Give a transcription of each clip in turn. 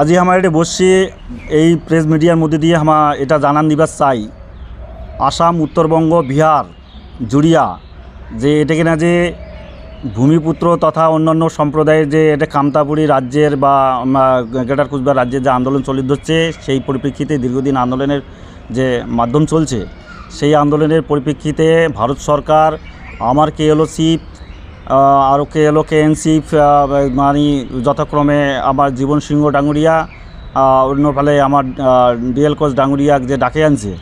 আজি আমার এটা বসছি এই প্রেস মিডিয়ার মধ্যে দিয়ে আমার এটা জানান দিবার চাই। আসাম, উত্তরবঙ্গ, বিহার, জুড়িয়া, যে এটা কিনা যে ভূমিপুত্র তথা অন্যান্য সম্প্রদায়ের যে এটা কামতাপুরী রাজ্যের বা গ্রেটার কুচবিহার রাজ্যের যে আন্দোলন চলিত হচ্ছে, সেই পরিপ্রেক্ষিতে দীর্ঘদিন আন্দোলনের যে মাধ্যম চলছে, সেই আন্দোলনের পরিপ্রেক্ষিতে ভারত সরকার, আমার কে এলো চিফ আর কে এলো কে এন চিফ মানে যথাক্রমে আমার জীবন সিংহ ডাঙ্গুরিয়া অন্য ফলে আমার ডিএল কোচ ডাঙ্গুরিয়া যে ডাকে আনছে,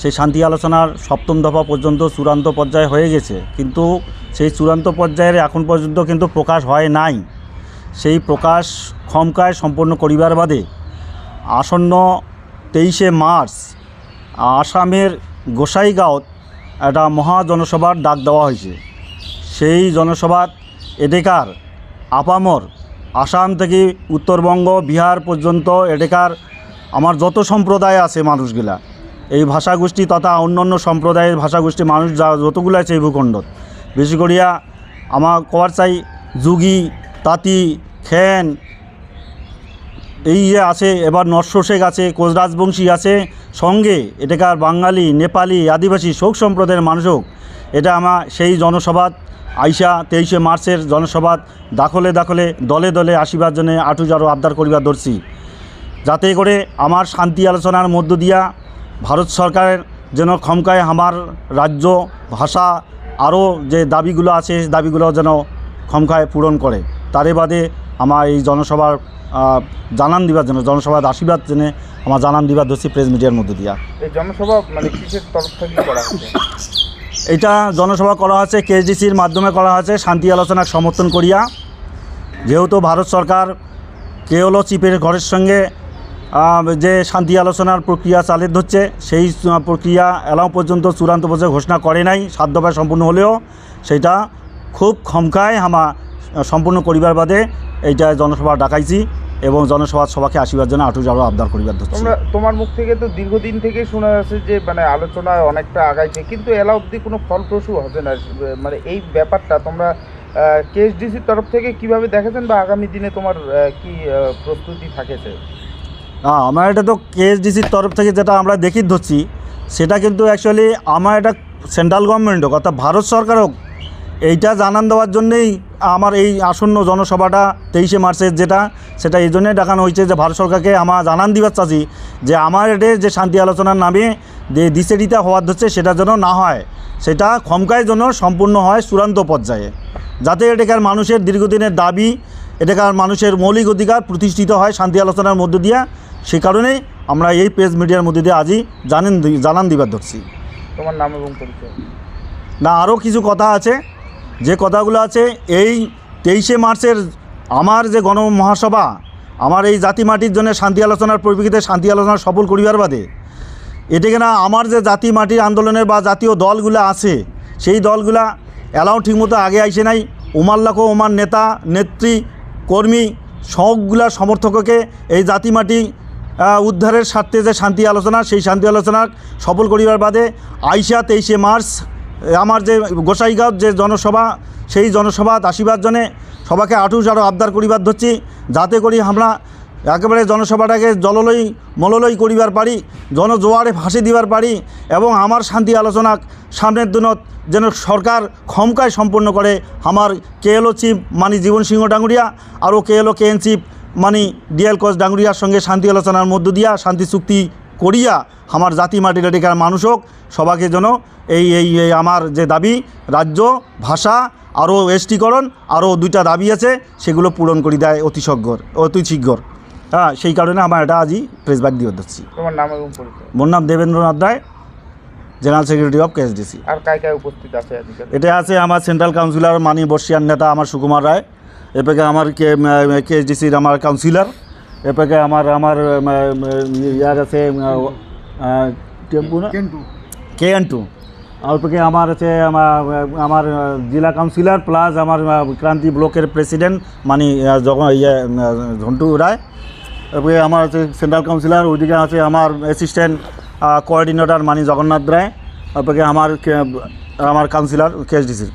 সেই শান্তি আলোচনার সপ্তম দফা পর্যন্ত চূড়ান্ত পর্যায়ে হয়ে গেছে। কিন্তু সেই চূড়ান্ত পর্যায়ের এখন পর্যন্ত কিন্তু প্রকাশ হয় নাই। সেই প্রকাশ ক্ষমকায় সম্পন্ন করিবার বাদে আসন্ন তেইশে মার্চ আসামের গোসাইগাঁওত একটা মহাজনসভার ডাক দেওয়া হয়েছে। সেই জনসভাত এদেকার আপামর আসাম থেকে উত্তরবঙ্গ, বিহার পর্যন্ত এদেকার আমার যত সম্প্রদায় আছে মানুষগুলা, এই ভাষাগোষ্ঠী তথা অন্যান্য সম্প্রদায়ের ভাষাগোষ্ঠী মানুষ যা যতগুলো আছে এই ভূখণ্ডত, বেশি করিয়া আমার কবার চাই যুগি তাঁতি, খেন, এই যে আছে, এবার নরসো শেখ আছে কোচ রাজবংশী আছে, সঙ্গে এটাকার বাঙালি, নেপালি, আদিবাসী, শোক সম্প্রদায়ের মানুষও এটা আমার সেই জনসভাত আইসা তেইশে মার্চের সভাত দাখলে দাখলে, দলে দলে আসিবার জন্য আটু জারো আবদার করিবার ধরছি যাতে করে আমার শান্তি আলোচনার মধ্য দিয়া ভারত সরকারের যেন ক্ষমকায় আমার রাজ্য ভাষা আরও যে দাবিগুলো আছে দাবিগুলো যেন ক্ষমকায় পূরণ করে। তারে বাদে আমার এই জনসভার জানান দিবার জন্য, জনসভার আশীর্বাদ জন্য আমার জানান দিবার ধরছি প্রেস মিডিয়ার মধ্য দিয়া। জনসভা মানে কিসের তরফ থেকে করা হচ্ছে? এটা জনসভা করা হচ্ছে কেএসডিসির মাধ্যমে করা হচ্ছে শান্তি আলোচনার সমর্থন করিয়া। যেহেতু ভারত সরকার কেওলো চিপের ঘরের সঙ্গে যে শান্তি আলোচনার প্রক্রিয়া চালিত ধরছে সেই প্রক্রিয়া এলাও পর্যন্ত চূড়ান্ত পর্যায়ে ঘোষণা করে নাই সাত দফায় সম্পূর্ণ হলেও সেটা খুব ক্ষমকায় আমা সম্পূর্ণ করিবার বাদে এইটা জনসভা ডাকাইছি। এবং জনসভা সভাকে আসিবার জন্য আটু যাওয়া আবদার করিবার ধরছি। তোমরা তোমার মুখ থেকে তো দীর্ঘদিন থেকে শোনা যাচ্ছে যে মানে আলোচনায় অনেকটা আগাইছে কিন্তু এলা অবধি কোনো ফলপ্রসূ হবে না। মানে এই ব্যাপারটা তোমরা কেএসডিসির তরফ থেকে কীভাবে দেখেছেন বা আগামী দিনে তোমার কি প্রস্তুতি থাকেছে? না আমার এটা তো কেএসডিসির তরফ থেকে যেটা আমরা দেখি ধরছি সেটা কিন্তু অ্যাকচুয়ালি আমার এটা সেন্ট্রাল গভর্নমেন্ট হোক অর্থাৎ ভারত সরকার হোক এইটা জানান দেওয়ার জন্যেই আমার এই আসন্ন জনসভাটা তেইশে মার্চের যেটা সেটা এই জন্যই ডাকানো হয়েছে যে ভারত সরকারকে আমার জানান দিবার চাচ্ছি যে আমার এটা যে শান্তি আলোচনার নামে যে দিশেরিতা হওয়ার ধরছে সেটা যেন না হয় সেটা ক্ষমকায় যেন সম্পূর্ণ হয় চূড়ান্ত পর্যায়ে। যাতে এটাকার মানুষের দীর্ঘদিনের দাবি এটাকার মানুষের মৌলিক অধিকার প্রতিষ্ঠিত হয় শান্তি আলোচনার মধ্য দিয়া সে কারণেই আমরা এই প্রেস মিডিয়ার মধ্যে দিয়ে আজই জানেন জানান দিবার ধরছি। তোমার নাম এবং পরিচয়? না আরও কিছু কথা আছে। যে কথাগুলো আছে, এই তেইশে মার্চের আমার যে গণ মহাসভা আমার এই জাতি মাটির জন্য শান্তি আলোচনার পরিপ্রেক্ষিতে শান্তি আলোচনা সফল করিবার বাদে এটাকে না আমার যে জাতি মাটির আন্দোলনের বা জাতীয় দলগুলো আছে, সেই দলগুলা এলাও ঠিকমতো আগে আইসে নাই। ওমার লাখো ওমার নেতা, নেত্রী, কর্মী, সবগুলা সমর্থককে এই জাতি মাটি উদ্ধারের স্বার্থে যে শান্তি আলোচনা, সেই শান্তি আলোচনা সফল করিবার বাদে আইসা তেইশে মার্চ আমার যে গোসাইগাঁও যে জনসভা, সেই জনসভাত আসিবার জন্যে সবাকে আটুস আরও আবদার করিবার ধরছি, যাতে করি আমরা একেবারে জনসভাটাকে জললই, মললই করিবার পারি, জনজোয়ারে ফাঁসি দিবার পারি এবং আমার শান্তি আলোচনা সামনের দিনত যেন সরকার ক্ষমকায় সম্পন্ন করে। আমার কে এলো চিফ মানি জীবন সিংহ ডাঙ্গুরিয়া আরও K L O K N chief Mani DL coach ডাঙ্গুরিয়ার সঙ্গে শান্তি আলোচনার মধ্য দিয়া শান্তি চুক্তি করিয়া আমার জাতি মাটির এদিকার মানুষ হোক সবাকে যেন এই এই আমার যে দাবি রাজ্য ভাষা আরও এসটিকরণ আরও দুইটা দাবি আছে সেগুলো পূরণ করি দেয় অতি সগ্গর অতি শীঘ্র। হ্যাঁ সেই কারণে আমার এটা আজই প্রেস ব্যাক দিয়ে ধরছি তোমার নাম এবং পরিচয়? মোর নাম Debendranath Roy general secretary of KSDC. আর কায় কায় উপস্থিত আছে আজকে? এটা আছে আমার সেন্ট্রাল কাউন্সিলর মানি বর্ষিয়ার নেতা আমার সুকুমার রায় এপাকে আমার কে কেএসডিসির আমার কাউন্সিলর। এপাকে আমার আমার ইয়ার আছে টেম্পু না কে এন টু আর ওপাকে আমার আছে আমার জেলা কাউন্সিলর প্লাস আমার ক্রান্তি ব্লকের প্রেসিডেন্ট মানে জগন ইয়ে ঝন্টু রায় এরপরে আমার আছে সেন্ট্রাল কাউন্সিলর ওইদিকে আছে আমার অ্যাসিস্ট্যান্ট কোঅর্ডিনেটর মানে জগন্নাথ রায় এরপরে আমার আমার কাউন্সিলর কেএসডিসির